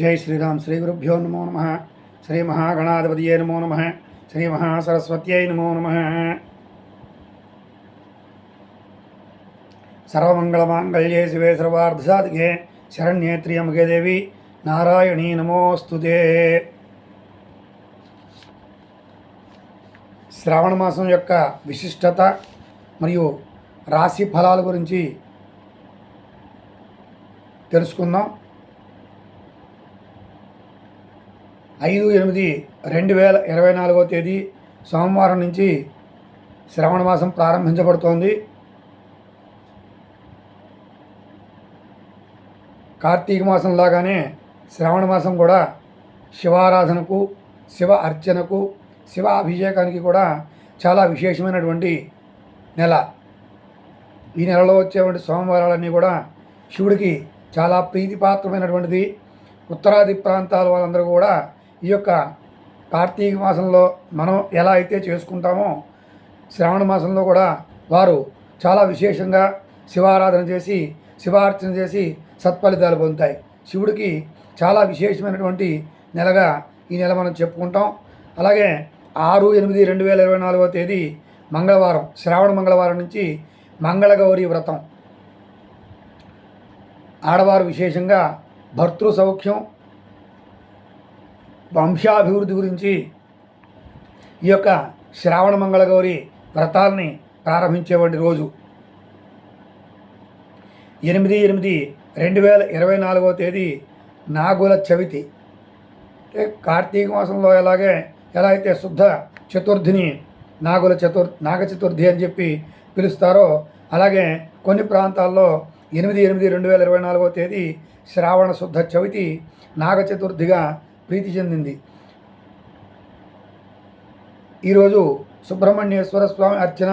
జై శ్రీరామ్ శ్రీ గురుభ్యో నమో నమ. శ్రీ మహాగణాధిపతియే నమో నమ. శ్రీ మహాసరస్వత్యై నమో నమ. సర్వమంగళమాంగళ్యే శివే సర్వార్ధసాధికే శరణ్యే త్రియముఖే దేవి నారాయణీ నమోస్తుదే శ్రావణ మాసం యొక్క విశిష్టత మరియు రాశి ఫలాల గురించి తెలుసుకుందాం. ఐదు ఎనిమిది రెండు వేల ఇరవై నాలుగో తేదీ సోమవారం నుంచి శ్రావణ మాసం ప్రారంభించబడుతోంది. కార్తీక మాసం లాగానే శ్రావణ మాసం కూడా శివారాధనకు శివ అర్చనకు శివ అభిషేకానికి కూడా చాలా విశేషమైనటువంటి నెల. ఈ నెలలో వచ్చేటువంటి సోమవారాలన్నీ కూడా శివుడికి చాలా ప్రీతిపాత్రమైనటువంటిది. ఉత్తరాది ప్రాంతాల వాళ్ళందరూ కూడా ఈ యొక్క కార్తీక మాసంలో మనం ఎలా అయితే చేసుకుంటామో శ్రావణ మాసంలో కూడా వారు చాలా విశేషంగా శివారాధన చేసి శివార్చన చేసి సత్ఫలితాలు పొందుతాయి. శివుడికి చాలా విశేషమైనటువంటి నెలగా ఈ నెల మనం చెప్పుకుంటాం. అలాగే ఆరు ఎనిమిది రెండు వేల ఇరవై నాలుగవ తేదీ మంగళవారం శ్రావణ మంగళవారం నుంచి మంగళగౌరి వ్రతం. ఆడవారు విశేషంగా భర్తృ సౌఖ్యం వంశాభివృద్ధి గురించి ఈ యొక్క శ్రావణ మంగళగౌరి వ్రతాల్ని ప్రారంభించేవంటి రోజు. ఎనిమిది ఎనిమిది రెండు వేల ఇరవై నాలుగవ తేదీ నాగుల చవితి. కార్తీక మాసంలో ఎలాగే ఎలా అయితే శుద్ధ చతుర్థిని నాగుల చతుర్ నాగ చతుర్థి అని చెప్పి పిలుస్తారో అలాగే కొన్ని ప్రాంతాల్లో ఎనిమిది ఎనిమిది రెండు వేల ఇరవై నాలుగవ తేదీ శ్రావణ శుద్ధ చవితి నాగ చతుర్థిగా ప్రీతి చెందింది. ఈరోజు సుబ్రహ్మణ్యేశ్వర స్వామి అర్చన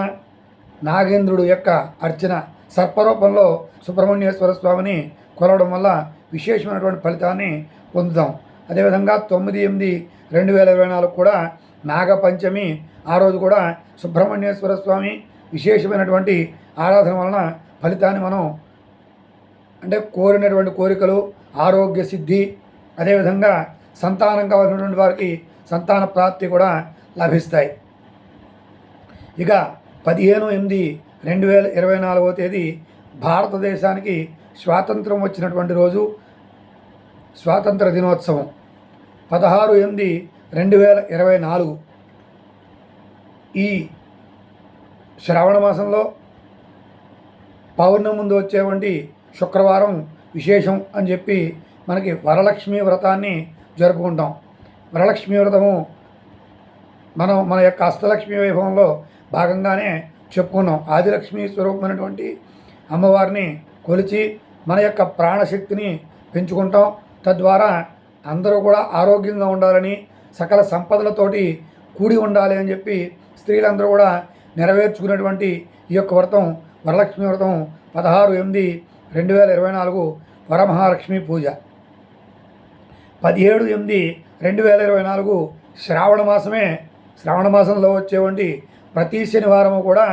నాగేంద్రుడు యొక్క అర్చన సర్పరూపంలో సుబ్రహ్మణ్యేశ్వర స్వామిని కొలవడం వల్ల విశేషమైనటువంటి ఫలితాన్ని పొందుతాం. అదేవిధంగా తొమ్మిది ఎనిమిది రెండు వేల ఇరవై నాలుగు కూడా నాగపంచమి ఆ రోజు కూడా సుబ్రహ్మణ్యేశ్వర స్వామి విశేషమైనటువంటి ఆరాధన వలన ఫలితాన్ని మనం అంటే కోరినటువంటి కోరికలు ఆరోగ్య సిద్ధి అదేవిధంగా సంతానం కావాల్సినటువంటి వారికి సంతాన ప్రాప్తి కూడా లభిస్తాయి. ఇక పదిహేను ఎనిమిది రెండు వేల ఇరవై నాలుగవ తేదీ భారతదేశానికి స్వాతంత్రం వచ్చినటువంటి రోజు స్వాతంత్ర దినోత్సవం. పదహారు ఎనిమిది రెండు వేల ఇరవై నాలుగు. ఈ శ్రావణ మాసంలో పౌర్ణమి ముందు వచ్చేవంటి శుక్రవారం విశేషం అని చెప్పి మనకి వరలక్ష్మి వ్రతాన్ని జరుపుకుంటాం. వరలక్ష్మి వ్రతము మనం మన యొక్క అష్టలక్ష్మి వైభవంలో భాగంగానే చెప్పుకున్నాం. ఆదిలక్ష్మి స్వరూపమైనటువంటి అమ్మవారిని కొలిచి మన యొక్క ప్రాణశక్తిని పెంచుకుంటాం. తద్వారా అందరూ కూడా ఆరోగ్యంగా ఉండాలని సకల సంపదలతోటి కూడి ఉండాలి అని చెప్పి స్త్రీలందరూ కూడా నెరవేర్చుకునేటువంటి ఈ యొక్క వ్రతం వరలక్ష్మి వ్రతం పదహారు ఎనిమిది రెండు వేల ఇరవై నాలుగు వరమహాలక్ష్మి పూజ. పదిహేడు ఎనిమిది రెండు వేల ఇరవై నాలుగు శ్రావణ మాసమే. శ్రావణ మాసంలో వచ్చేవంటి ప్రతి శనివారము కూడా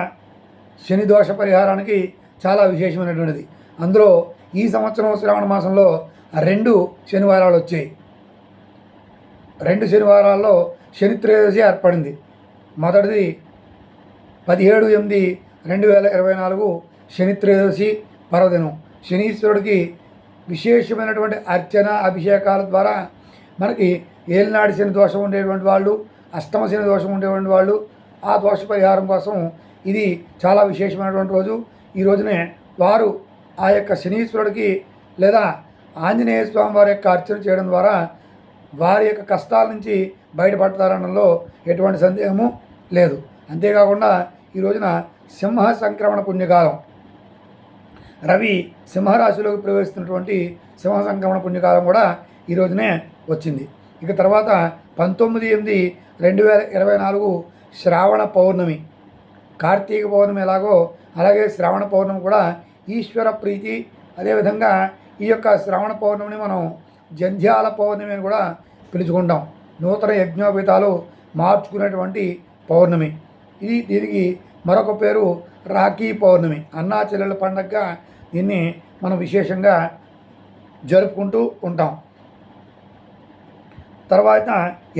శని దోష పరిహారానికి చాలా విశేషమైనటువంటిది. అందులో ఈ సంవత్సరం శ్రావణ మాసంలో రెండు శనివారాలు వచ్చాయి. రెండు శనివారాల్లో శని త్రయోదశి ఏర్పడింది. మొదటిది పదిహేడు ఎనిమిది రెండు వేల ఇరవై నాలుగు శని త్రయోదశి పర్వదినం. శనీశ్వరుడికి విశేషమైనటువంటి అర్చన అభిషేకాల ద్వారా మనకి ఏలినాడి శని దోషం ఉండేటువంటి వాళ్ళు అష్టమ శని దోషం ఉండేటువంటి వాళ్ళు ఆ దోష పరిహారం కోసం ఇది చాలా విశేషమైనటువంటి రోజు. ఈ రోజునే వారు ఆ యొక్క శనీశ్వరుడికి లేదా ఆంజనేయ స్వామి వారి యొక్క అర్చన చేయడం ద్వారా వారి యొక్క కష్టాల నుంచి బయటపడతారనడంలో ఎటువంటి సందేహము లేదు. అంతేకాకుండా ఈ రోజున సింహ సంక్రమణ పుణ్యకాలం. రవి సింహరాశిలోకి ప్రవేశిస్తున్నటువంటి సింహ సంక్రమణ పుణ్యకాలం కూడా ఈ రోజునే వచ్చింది. ఇక తర్వాత పంతొమ్మిది ఎనిమిది రెండు వేల ఇరవై నాలుగు శ్రావణ పౌర్ణమి కార్తీక పౌర్ణమి ఎలాగో అలాగే శ్రావణ పౌర్ణమి కూడా ఈశ్వర ప్రీతి అదేవిధంగా ఈ యొక్క శ్రావణ పౌర్ణమిని మనం జంధ్యాల పౌర్ణమి అని కూడా పిలుచుకుంటాం. నూతన యజ్ఞోపేతాలు మార్చుకునేటువంటి పౌర్ణమి. ఇది దీనికి మరొక పేరు రాఖీ పౌర్ణమి. అన్నా చెల్లెల పండగగా దీన్ని మనం విశేషంగా జరుపుకుంటూ ఉంటాం. తర్వాత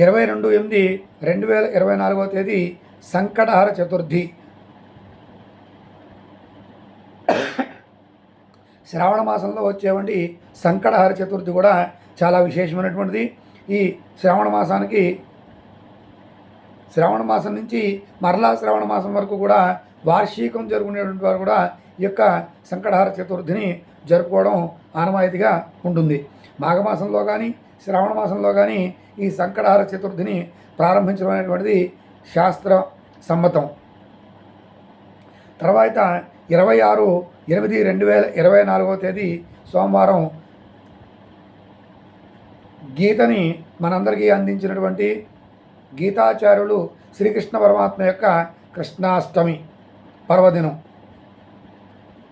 ఇరవై రెండు ఎనిమిది రెండు వేల ఇరవై నాలుగవ తేదీ సంకటహర చతుర్థి. శ్రావణ మాసంలో వచ్చేవంటి సంకటహర చతుర్థి కూడా చాలా విశేషమైనటువంటిది. ఈ శ్రావణ మాసానికి శ్రావణ మాసం నుంచి మరలా శ్రావణ మాసం వరకు కూడా వార్షికం జరుగునేటువంటి వారు కూడా ఈ యొక్క సంకటహార చతుర్థిని జరుపుకోవడం ఆనవాయితీగా ఉంటుంది. మాఘమాసంలో కానీ శ్రావణ మాసంలో కానీ ఈ సంకటహార చతుర్థిని ప్రారంభించడం అనేటువంటిది శాస్త్ర సమ్మతం. తర్వాత ఇరవై ఆరు ఎనిమిది రెండు వేల ఇరవై నాలుగవ తేదీ సోమవారం గీతని మనందరికీ అందించినటువంటి గీతాచార్యులు శ్రీకృష్ణ పరమాత్మ యొక్క కృష్ణాష్టమి పర్వదినం.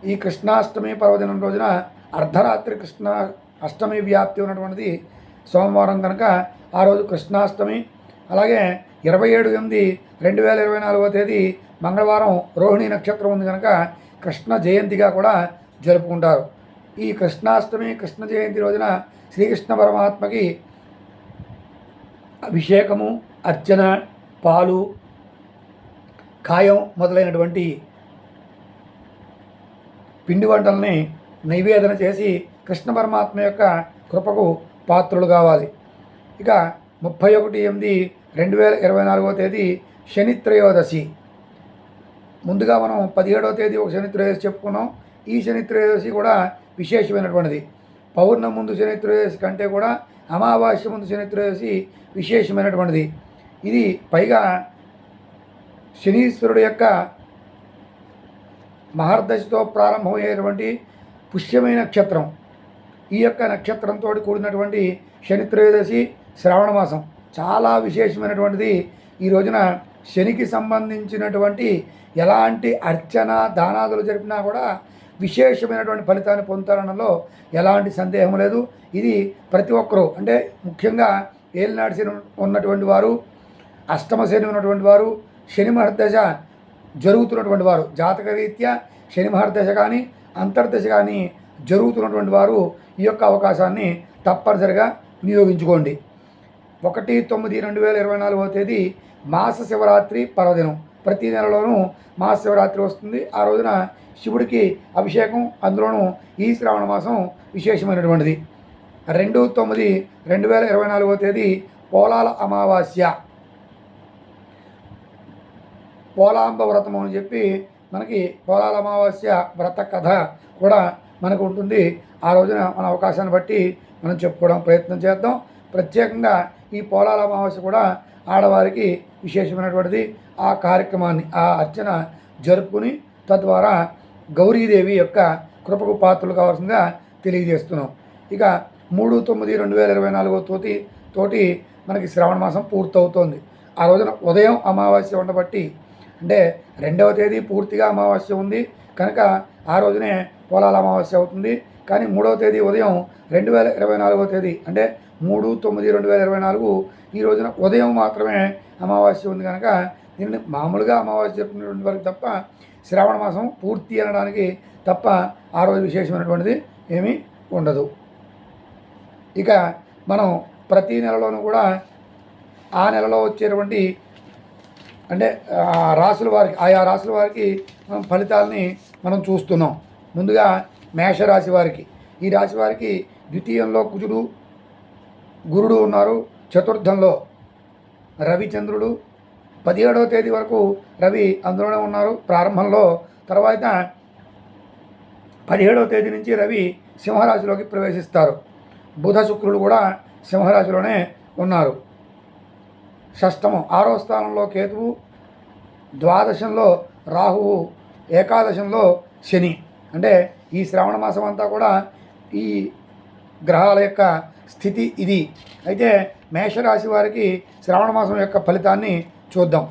ఈ కృష్ణాష్టమి పర్వదినం రోజున అర్ధరాత్రి కృష్ణ అష్టమి వ్యాప్తి ఉన్నటువంటిది సోమవారం కనుక ఆ రోజు కృష్ణాష్టమి. అలాగే ఇరవై ఏడు ఎనిమిది రెండు వేల ఇరవై నాలుగవ తేదీ మంగళవారం రోహిణి నక్షత్రం ఉంది కనుక కృష్ణ జయంతిగా కూడా జరుపుకుంటారు. ఈ కృష్ణాష్టమి కృష్ణ జయంతి రోజున శ్రీకృష్ణ పరమాత్మకి అభిషేకము అర్చన పాలు ఖాయం మొదలైనటువంటి పిండి వంటల్ని నైవేదన చేసి కృష్ణ పరమాత్మ యొక్క కృపకు పాత్రులు కావాలి. ఇక ముప్పై ఒకటి ఎనిమిది రెండు వేల ఇరవై నాలుగవ తేదీ శని త్రయోదశి ముందుగా మనం పదిహేడవ తేదీ ఒక శని త్రయోదశి చెప్పుకున్నాం. ఈ శని త్రయోదశి కూడా విశేషమైనటువంటిది. పౌర్ణ ముందు శని త్రయోదశి కంటే కూడా అమావాస్య ముందు శని త్రయోదశి విశేషమైనటువంటిది. ఇది పైగా శనీశ్వరుడు యొక్క మహర్దశతో ప్రారంభమయ్యేటువంటి పుష్యమైన నక్షత్రం. ఈ యొక్క నక్షత్రంతో కూడినటువంటి శని త్రయోదశి శ్రావణ మాసం. చాలా విశేషమైనటువంటిది. ఈ రోజున శనికి సంబంధించినటువంటి ఎలాంటి అర్చన దానాదులు జరిపినా కూడా విశేషమైనటువంటి ఫలితాన్ని పొందుతారనలో ఎలాంటి సందేహం లేదు. ఇది ప్రతి ఒక్కరూ అంటే ముఖ్యంగా ఏలినాడు ఉన్నటువంటి వారు అష్టమ శని ఉన్నటువంటి వారు శని మహర్దశ జరుగుతున్నటువంటి వారు జాతక రీత్యా శని మహర్దశ కానీ అంతర్దశ కానీ జరుగుతున్నటువంటి వారు ఈ యొక్క అవకాశాన్ని తప్పనిసరిగా వినియోగించుకోండి. ఒకటి తొమ్మిది రెండు వేల ఇరవై నాలుగవ తేదీ మాస శివరాత్రి పర్వదినం ప్రతి నెలలోనూ మాస శివరాత్రి వస్తుంది. ఆ రోజున శివుడికి అభిషేకం అందులోనూ ఈ శ్రావణ మాసం విశేషమైనటువంటిది. రెండు తొమ్మిది రెండు వేల ఇరవై నాలుగవ తేదీ పోలాల అమావాస్య. పోలాంబ వ్రతం అని చెప్పి మనకి పోలాల అమావాస్య వ్రత కథ కూడా మనకు ఉంటుంది. ఆ రోజున మన అవకాశాన్ని బట్టి మనం చెప్పుకోవడం ప్రయత్నం చేద్దాం. ప్రత్యేకంగా ఈ పోలాల అమావాస్య కూడా ఆడవారికి విశేషమైనటువంటిది. ఆ కార్యక్రమాన్ని ఆ అర్చన జరుపుకుని తద్వారా గౌరీదేవి యొక్క కృపకు పాత్రలు కావాల్సిందిగా తెలియజేస్తున్నాం. ఇక మూడు తొమ్మిది రెండు వేల ఇరవై నాలుగో తోటి తోటి మనకి శ్రావణ మాసం పూర్తవుతోంది. ఆ రోజున ఉదయం అమావాస్య ఉండబట్టి అంటే రెండవ తేదీ పూర్తిగా అమావాస్య ఉంది. కనుక ఆ రోజునే పొలాల అమావాస్య అవుతుంది. కానీ మూడవ తేదీ ఉదయం రెండు వేల ఇరవై నాలుగవ తేదీ అంటే మూడు తొమ్మిది రెండు వేల ఇరవై నాలుగు ఈ రోజున ఉదయం మాత్రమే అమావాస్య ఉంది కనుక దీన్ని మామూలుగా అమావాస్య చెప్పినటువంటి వరకు తప్ప శ్రావణ మాసం పూర్తి అనడానికి తప్ప ఆ రోజు విశేషమైనటువంటిది ఏమీ ఉండదు. ఇక మనం ప్రతి నెలలోనూ కూడా ఆ నెలలో వచ్చేటువంటి అంటే ఆ రాసుల వారికి ఆయా రాసుల వారికి మనం ఫలితాలని మనం చూస్తున్నాం. ముందుగా మేషరాశి వారికి. ఈ రాశి వారికి ద్వితీయంలో కుజుడు గురుడు ఉన్నారు. చతుర్థంలో రవిచంద్రుడు. పదిహేడవ తేదీ వరకు రవి అందులోనే ఉన్నారు. ప్రారంభంలో తర్వాత పదిహేడవ తేదీ నుంచి రవి సింహరాశిలోకి ప్రవేశిస్తారు. బుధ శుక్రుడు కూడా సింహరాశిలోనే ఉన్నారు. షష్టము ఆరో స్థానంలో కేతువు ద్వాదశంలో రాహువు ఏకాదశంలో శని. అంటే ఈ శ్రావణ మాసం అంతా కూడా ఈ గ్రహాల యొక్క స్థితి ఇది. అయితే మేషరాశి వారికి శ్రావణ మాసం యొక్క ఫలితాన్ని చూద్దాం.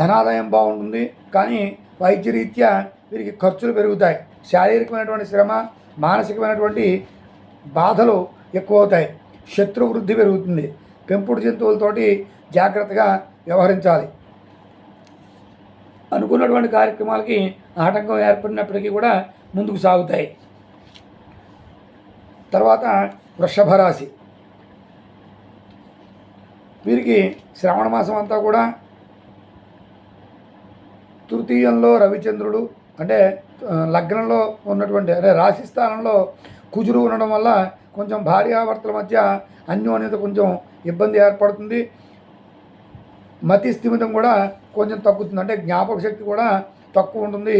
ధనాదాయం బాగుంటుంది కానీ వైద్యరీత్యా వీరికి ఖర్చులు పెరుగుతాయి. శారీరకమైనటువంటి శ్రమ మానసికమైనటువంటి బాధలు ఎక్కువ అవుతాయి. శత్రు వృద్ధి పెరుగుతుంది. పెంపుడు జంతువులతోటి జాగ్రత్తగా వ్యవహరించాలి. అనుకున్నటువంటి కార్యక్రమాలకి ఆటంకం ఏర్పడినప్పటికీ కూడా ముందుకు సాగుతాయి. తర్వాత వృషభ రాశి. వీరికి శ్రావణ మాసం అంతా కూడా తృతీయంలో రవిచంద్రుడు అంటే లగ్నంలో ఉన్నటువంటి అదే రాశి స్థానంలో కుజుడు ఉండడం వల్ల కొంచెం భార్యాభర్తల మధ్య అన్యోన్యత కొంచెం ఇబ్బంది ఏర్పడుతుంది. మతి స్థిమితం కూడా కొంచెం తగ్గుతుంది. అంటే జ్ఞాపక శక్తి కూడా తక్కువ ఉంటుంది.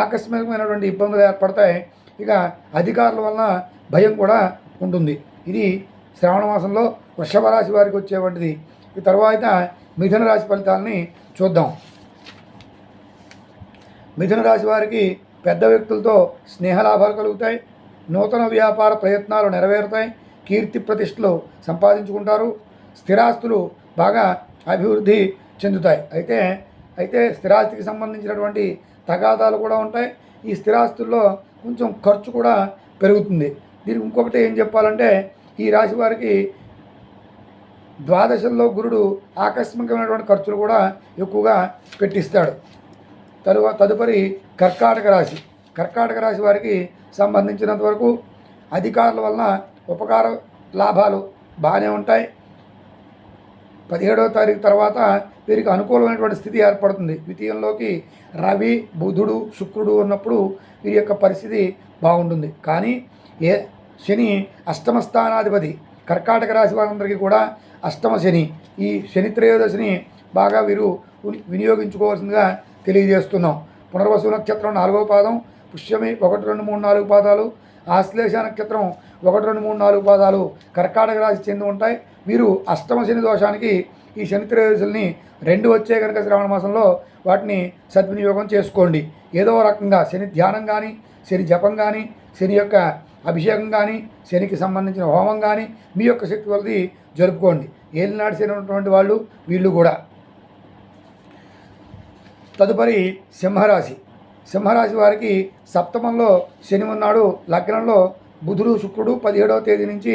ఆకస్మికమైనటువంటి ఇబ్బందులు ఏర్పడతాయి. ఇక అధికారుల వలన భయం కూడా ఉంటుంది. ఇది శ్రావణ మాసంలో వృషభ రాశి వారికి వచ్చేటువంటిది. ఈ తర్వాత మిథున రాశి ఫలితాలని చూద్దాం. మిథున రాశి వారికి పెద్ద వ్యక్తులతో స్నేహలాభాలు కలుగుతాయి. నూతన వ్యాపార ప్రయత్నాలు నెరవేరుతాయి. కీర్తి ప్రతిష్టలు సంపాదించుకుంటారు. స్థిరాస్తులు బాగా అభివృద్ధి చెందుతాయి. అయితే అయితే స్థిరాస్తికి సంబంధించినటువంటి తగాదాలు కూడా ఉంటాయి. ఈ స్థిరాస్తుల్లో కొంచెం ఖర్చు కూడా పెరుగుతుంది. దీనికి ఇంకొకటి ఏం చెప్పాలంటే ఈ రాశి వారికి ద్వాదశంలో గురుడు ఆకస్మికమైనటువంటి ఖర్చులు కూడా ఎక్కువగా పెట్టిస్తాడు. తరువాత తదుపరి కర్కాటక రాశి. కర్కాటక రాశి వారికి సంబంధించినంత వరకు అధికారుల వలన ఉపకార లాభాలు బాగానే ఉంటాయి. పదిహేడవ తారీఖు తర్వాత వీరికి అనుకూలమైనటువంటి స్థితి ఏర్పడుతుంది. ద్వితీయంలోకి రవి బుధుడు శుక్రుడు ఉన్నప్పుడు వీరి యొక్క పరిస్థితి బాగుంటుంది. కానీ ఏ శని అష్టమ స్థానాధిపతి కర్కాటక రాశి వారందరికీ కూడా అష్టమ శని ఈ శని త్రయోదశిని బాగా వీరు వినియోగించుకోవాల్సిందిగా తెలియజేస్తున్నాం. పునర్వసు నక్షత్రం నాలుగవ పాదం పుష్యమి ఒకటి రెండు మూడు నాలుగు పాదాలు ఆశ్లేష నక్షత్రం ఒకటి రెండు మూడు నాలుగు పాదాలు కర్కాటక రాశి చెంది ఉంటాయి. వీరు అష్టమ శని దోషానికి ఈ శని త్రయోదశుల్ని రెండు వచ్చే కనుక శ్రావణ మాసంలో వాటిని సద్వినియోగం చేసుకోండి. ఏదో రకంగా శని ధ్యానం కానీ శని జపం కానీ శని యొక్క అభిషేకం కానీ శనికి సంబంధించిన హోమం కానీ మీ యొక్క శక్తి వలది జరుపుకోండి. ఏలినాడు శని ఉన్నటువంటి వాళ్ళు వీళ్ళు కూడా. తదుపరి సింహరాశి. సింహరాశి వారికి సప్తమంలో శని ఉన్నాడు. లగ్నంలో బుధుడు శుక్రుడు పదిహేడవ తేదీ నుంచి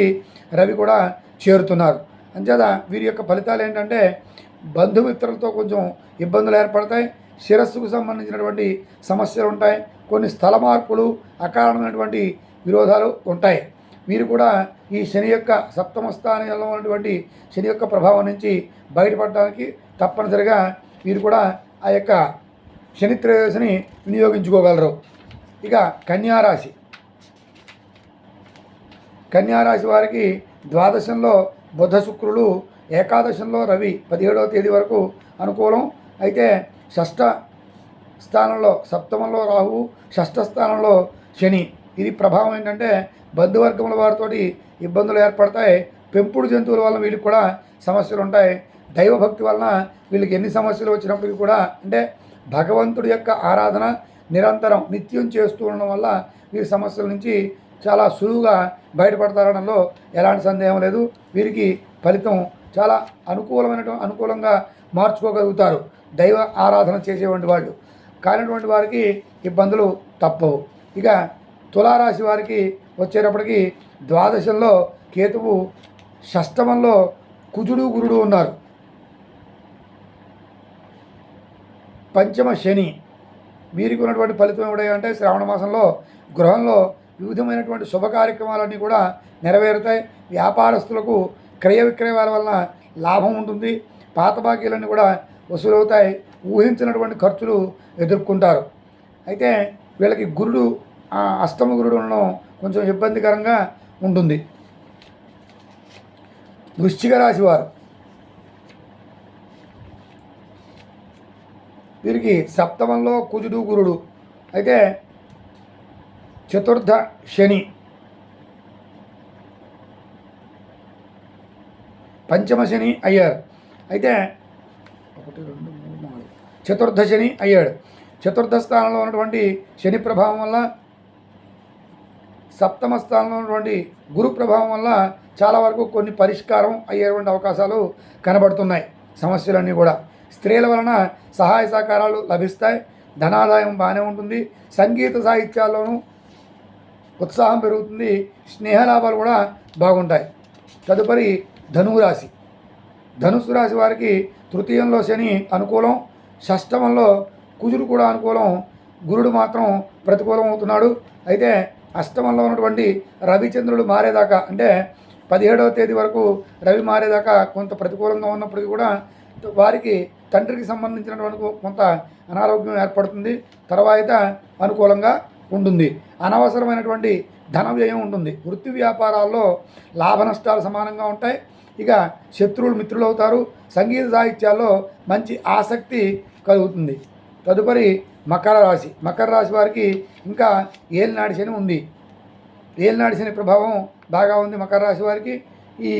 రవి కూడా చేరుతున్నారు. అంచేత వీరి యొక్క ఫలితాలు ఏంటంటే బంధుమిత్రులతో కొంచెం ఇబ్బందులు ఏర్పడతాయి. శిరస్సుకు సంబంధించినటువంటి సమస్యలు ఉంటాయి. కొన్ని స్థల మార్పులు అకారణమైనటువంటి విరోధాలు ఉంటాయి. వీరు కూడా ఈ శని యొక్క సప్తమ స్థానంలో ఉన్నటువంటి శని యొక్క ప్రభావం నుంచి బయటపడడానికి తప్పనిసరిగా వీరు కూడా ఆ యొక్క శనిత్రయోదశిని వినియోగించుకోగలరు. ఇక కన్యారాశి. కన్యారాశి వారికి ద్వాదశంలో బుధ శుక్రులు ఏకాదశంలో రవి పదిహేడవ తేదీ వరకు అనుకూలం. అయితే షష్ఠ స్థానంలో సప్తమంలో రాహువు షష్ఠ స్థానంలో శని. ఇది ప్రభావం ఏంటంటే బంధువర్గముల వారితోటి ఇబ్బందులు ఏర్పడతాయి. పెంపుడు జంతువుల వలన వీళ్ళకి కూడా సమస్యలు ఉంటాయి దైవభక్తి వలన వీళ్ళకి ఎన్ని సమస్యలు వచ్చినప్పటికీ కూడా అంటే భగవంతుడి యొక్క ఆరాధన నిరంతరం నిత్యం చేస్తూ ఉండడం వల్ల వీరి సమస్యల నుంచి చాలా సులువుగా బయటపడతారనడంలో ఎలాంటి సందేహం లేదు. వీరికి ఫలితం చాలా అనుకూలమైన అనుకూలంగా మార్చుకోగలుగుతారు. దైవ ఆరాధన చేసేటువంటి వాళ్ళు. కానిటువంటి వారికి ఇబ్బందులు తప్పవు. ఇక తులారాశి వారికి వచ్చేటప్పటికి ద్వాదశంలో కేతువు షష్టమంలో కుజుడు గురుడు ఉన్నారు. పంచమ శని. వీరికి ఉన్నటువంటి ఫలితం ఏమిటంటే శ్రావణ మాసంలో గృహంలో వివిధమైనటువంటి శుభ కార్యక్రమాలన్నీ కూడా నెరవేరుతాయి. వ్యాపారస్తులకు క్రయ విక్రయాల వలన లాభం ఉంటుంది. పాత బాకీలన్నీ కూడా వసూలవుతాయి. ఊహించినటువంటి ఖర్చులు ఎదుర్కొంటారు. అయితే వీళ్ళకి గురుడు ఆ అష్టమ గురుడు ఉండడం కొంచెం ఇబ్బందికరంగా ఉంటుంది. వృశ్చిక రాశి వారు వీరికి సప్తమంలో కుజుడు గురుడు. అయితే చతుర్థ శని. పంచమ శని అయ్యారు అయితే ఒకటి రెండు మూడు నాలుగు. చతుర్థ శని అయ్యాడు. చతుర్థ స్థానంలో ఉన్నటువంటి శని ప్రభావం వల్ల సప్తమ స్థానంలో ఉన్నటువంటి గురు ప్రభావం వల్ల చాలా వరకు కొన్ని పరిష్కారం అయ్యేటువంటి అవకాశాలు కనబడుతున్నాయి. సమస్యలన్నీ కూడా. స్త్రీల వలన సహాయ సహకారాలు లభిస్తాయి. ధనాదాయం బాగానే ఉంటుంది. సంగీత సాహిత్యాల్లోనూ ఉత్సాహం పెరుగుతుంది. స్నేహలాభాలు కూడా బాగుంటాయి. తదుపరి ధనురాశి. ధనుసు రాశి వారికి తృతీయంలో శని అనుకూలం. షష్టమంలో కుజుడు కూడా అనుకూలం. గురుడు మాత్రం ప్రతికూలం అవుతున్నాడు. అయితే అష్టమంలో ఉన్నటువంటి రవిచంద్రుడు మారేదాకా అంటే పదిహేడవ తేదీ వరకు రవి మారేదాకా కొంత ప్రతికూలంగా ఉన్నప్పటికీ కూడా వారికి తండ్రికి సంబంధించినటువంటి కొంత అనారోగ్యం ఏర్పడుతుంది తర్వాత అనుకూలంగా ఉంటుంది. అనవసరమైనటువంటి ధన వ్యయం ఉంటుంది. వృత్తి వ్యాపారాల్లో లాభ నష్టాలు సమానంగా ఉంటాయి. ఇక శత్రువులు మిత్రులు అవుతారు సంగీత సాహిత్యాల్లో మంచి ఆసక్తి కలుగుతుంది. తదుపరి మకర రాశి. మకర రాశి వారికి ఇంకా ఏలినాడి శని ఉంది. ఏలినాడి శని ప్రభావం బాగా ఉంది మకర రాశి వారికి. ఈ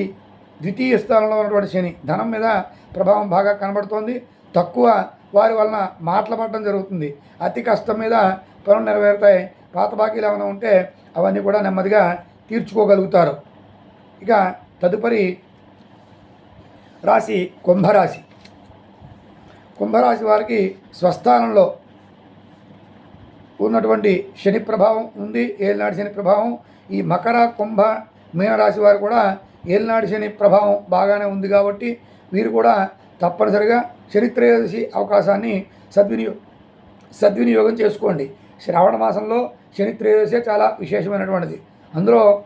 ద్వితీయ స్థానంలో ఉన్నటువంటి శని ధనం మీద ప్రభావం బాగా కనబడుతోంది. తక్కువ వారి వలన మాటలు పడడం జరుగుతుంది. అతి కష్టం మీద పనులు నెరవేరుతాయి. పాత బాకీలు ఏమైనా ఉంటే అవన్నీ కూడా నెమ్మదిగా తీర్చుకోగలుగుతారు. ఇక తదుపరి రాశి కుంభరాశి. కుంభరాశి వారికి స్వస్థానంలో ఉన్నటువంటి శని ప్రభావం ఉంది. ఏలినాడు శని ప్రభావం. ఈ మకర కుంభ మీనరాశి వారు కూడా ఏలినాడు శని ప్రభావం బాగానే ఉంది కాబట్టి వీరు కూడా తప్పనిసరిగా చరిత్రయోదశి అవకాశాన్ని సద్వినియో సద్వినియోగం చేసుకోండి. శ్రావణ మాసంలో శని త్రయోదశి చాలా విశేషమైనటువంటిది. అందులో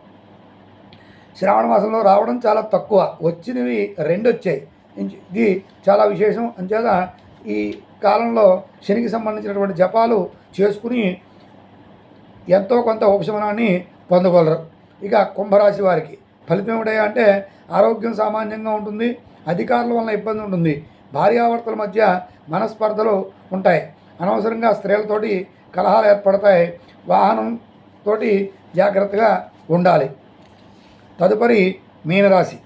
శ్రావణ మాసంలో రావడం చాలా తక్కువ. వచ్చినవి రెండు వచ్చాయి ఇది చాలా విశేషం. అంచేత ఈ కాలంలో శనికి సంబంధించినటువంటి జపాలు చేసుకుని ఎంతో కొంత ఉపశమనాన్ని పొందగలరు. ఇక కుంభరాశి వారికి. ఫలితం ఏమిటయా అంటే ఆరోగ్యం సామాన్యంగా ఉంటుంది అధికారుల వలన ఇబ్బంది ఉంటుంది భార్యాభర్తల మధ్య మనస్పర్ధలు ఉంటాయి. అనవసరంగా స్త్రీలతోటి కలహాలు ఏర్పడతాయి వాహనం తోటి జాగ్రత్తగా ఉండాలి. తదుపరి మీనరాశి.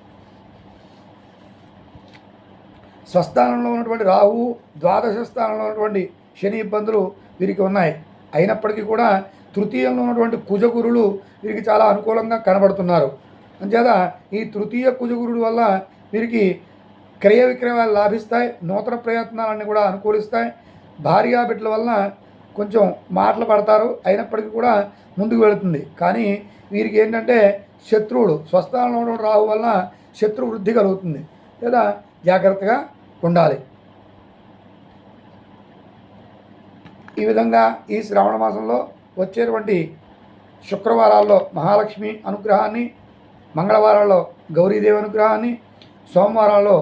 స్వస్థానంలో ఉన్నటువంటి రాహు ద్వాదశ స్థానంలో ఉన్నటువంటి శని ఇబ్బందులు వీరికి ఉన్నాయి. అయినప్పటికీ కూడా తృతీయంలో ఉన్నటువంటి కుజగురులు వీరికి చాలా అనుకూలంగా కనబడుతున్నారు. అంచేత ఈ తృతీయ కుజగురుడు వల్ల వీరికి క్రయ విక్రయాలు లాభిస్తాయి నూతన ప్రయత్నాలన్నీ కూడా అనుకూలిస్తాయి. భార్యా బిడ్డల వలన కొంచెం మాటలు పడతారు అయినప్పటికీ కూడా ముందుకు వెళుతుంది. కానీ వీరికి ఏంటంటే శత్రువుడు స్వస్థానంలో రావు వలన శత్రు వృద్ధి కలుగుతుంది. లేదా జాగ్రత్తగా ఉండాలి. ఈ విధంగా ఈ శ్రావణ మాసంలో వచ్చేటువంటి శుక్రవారాల్లో మహాలక్ష్మి అనుగ్రహాన్ని మంగళవారాల్లో గౌరీదేవి అనుగ్రహాన్ని సోమవారాల్లో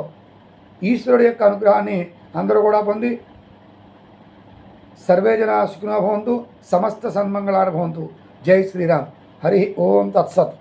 ఈశ్వరుడు యొక్క అనుగ్రహాన్ని అందరూ కూడా పొంది సర్వే జన సుఖినో భవంతు సమస్త సన్మంగళాన్ని భవంతు. జై శ్రీరామ్. హరి ఓం తత్సత్.